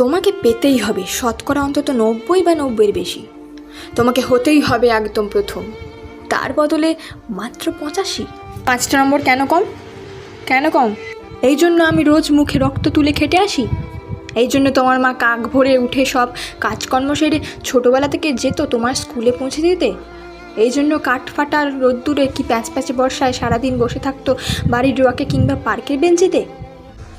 তোমাকে পেতেই হবে শতকরা অন্তত নব্বই বা নব্বইয়ের বেশি। তোমাকে হতেই হবে একদম প্রথম। তার বদলে মাত্র পঁচাশি। পাঁচটা নম্বর কেন কম? কেন কম? এই জন্য আমি রোজ মুখে রক্ত তুলে খেটে আসি। এই জন্য তোমার মা কাক ভরে উঠে সব কাজকর্ম সেরে ছোটোবেলা থেকে যেত তোমার স্কুলে পৌঁছে দিতে। এই জন্য কাঠ ফাটার রোদ্দুরে কি প্যাঁচ প্যাচে বর্ষায় সারাদিন বসে থাকতো বাড়ির রোয়াকে কিংবা পার্কের বেঞ্চিতে?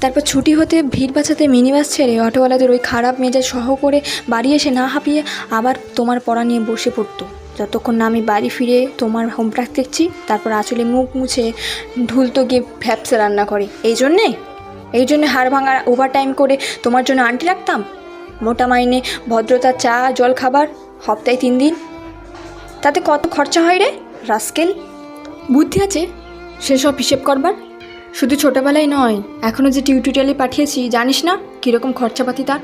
তারপর ছুটি হতে ভিড় বাঁচাতে মিনি বাস ছেড়ে অটোওয়ালাদের ওই খারাপ মেজাজ সহ করে বাড়ি এসে না হাঁপিয়ে আবার তোমার পড়া নিয়ে বসে পড়তো। যতক্ষণ না আমি বাড়ি ফিরে তোমার হোমওয়ার্ক দেখছি, তারপর আঁচলে মুখ মুছে ঢুলতো গিয়ে ভ্যাপসে রান্না করে। এই জন্যে? এই জন্যে হাড় ভাঙা ওভার টাইম করে তোমার জন্য আন্টি রাখতাম? মোটা মাইনে, ভদ্রতা, চা, জল খাবার, সপ্তাহে তিন দিন। তাতে কত খরচা হয় রে, রাস্কেল? বুদ্ধি আছে? সেসব হিসেব করবার? শুধু ছোটোবেলায় নয় এখনও যে টিউটোরিয়ালে পাঠিয়েছি, জানিস না কীরকম খরচাপাতি তার?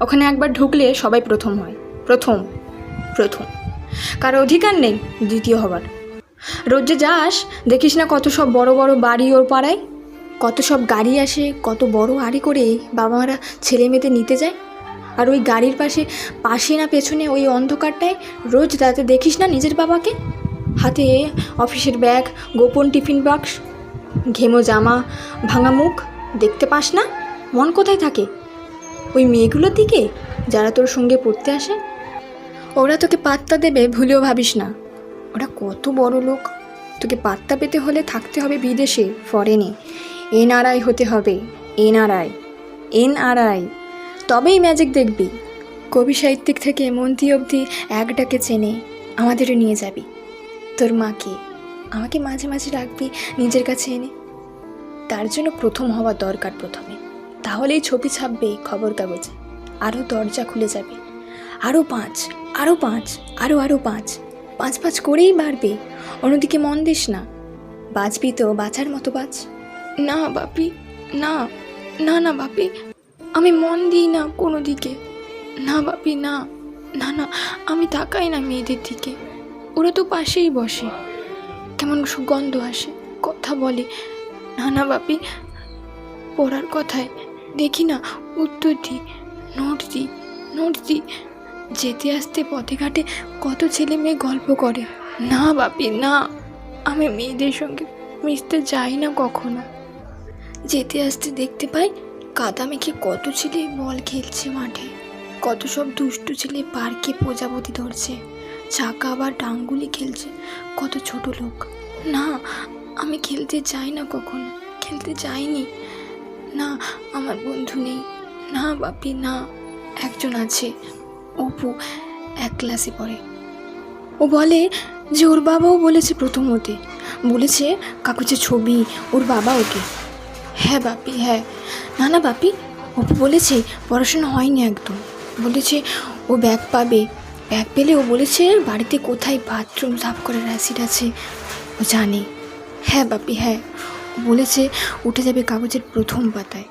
ওখানে একবার ঢুকলে সবাই প্রথম হয়। প্রথম। প্রথম। কারও অধিকার নেই, দ্বিতীয় হবার। রোজ যে যাস, দেখিস না কত সব বড় বড় বাড়ি ওর পাড়ায়? কত সব গাড়ি আসে, কত বড় আড়ি করে বাবা মারা ছেলে মেয়েদের নিতে যায়? আর ওই গাড়ির পাশে পাশে না পেছনে ওই অন্ধকারটায় রোজ রাতে দেখিস না নিজের বাবাকে? হাতে অফিসের ব্যাগ, গোপন টিফিন বাক্স ঘেমো জামা, ভাঙা মুখ, দেখতে পাস না? মন কোথায় থাকে? ওই মেয়েগুলোর দিকে যারা তোর সঙ্গে পড়তে আসে? ওরা তোকে পাত্তা দেবে, ভুলেও ভাবিস না। ওরা কত বড় লোক। তোকে পাত্তা পেতে হলে থাকতে হবে বিদেশে ফরেনে এনআরআই হতে হবে এনআরআই এনআরআই তবেই ম্যাজিক দেখবি। কবি সাহিত্যিক থেকে মন্ত্রী অবধি এক ডাকে চেনে, আমাদেরও নিয়ে যাবি। তোর মাকে। আমাকে মাঝে মাঝে রাখবি, নিজের কাছে এনে। তার জন্য প্রথম হওয়া দরকার প্রথমে। তাহলেই ছবি ছাপবে খবর কাগজে। আরও দরজা খুলে যাবে। আরও পাঁচ আরও পাঁচ, আরও আরও পাঁচ। পাঁচ পাঁচ করেই বাড়বে। অন্যদিকে মন দিস না। বাঁচবি তো বাঁচার মতো বাঁচ। না বাপি, না না না বাপি। আমি মন দিই না কোনো দিকে। না বাপি, না না না, আমি তাকাই না মেয়েদের দিকে। ওরা তো পাশেই বসে। কেমন সুগন্ধ আসে, কথা বলে। না না বাপি, পড়ার কথায় দেখি না উত্তর দিই নোট দিই নোট দিই যেতে আসতে পথে ঘাটে কত ছেলে মেয়ে গল্প করে। না বাপি, না, আমি মেয়েদের সঙ্গে মিশতে যাই না কখনো। যেতে আসতে দেখতে পাই কাদা মেখে কত ছেলে বল খেলছে মাঠে। কত সব দুষ্টু ছেলে পার্কে প্রজাপতি ধরছে। চাকা আবার ডাঙ্গুলি খেলছে কত ছোট লোক। না আমি খেলতে যাই না কখনো। খেলতে যাইনি। না, আমার বন্ধু নেই। না, বাপি, না, একজন আছে। অপু এক ক্লাসে পড়ে। ও বলে যে, ওর বাবাও বলেছে প্রথম হতে বলেছে, কাকুচে ছবি, ওর বাবা ওকে। হ্যাঁ বাপি হ্যাঁ। না না, বাপি। অপু বলেছে, পড়াশোনা হয়নি একদম। বলেছে, ও ব্যাগ পাবে। ব্যাগ পেলে ও বলেছে, বাড়িতে কোথায় বাথরুম সাফ করার অ্যাসিড আছে? ও জানে। হ্যাঁ বাপি হ্যাঁ। বলেছে উঠে যাবে কাগজের প্রথম পাতায়।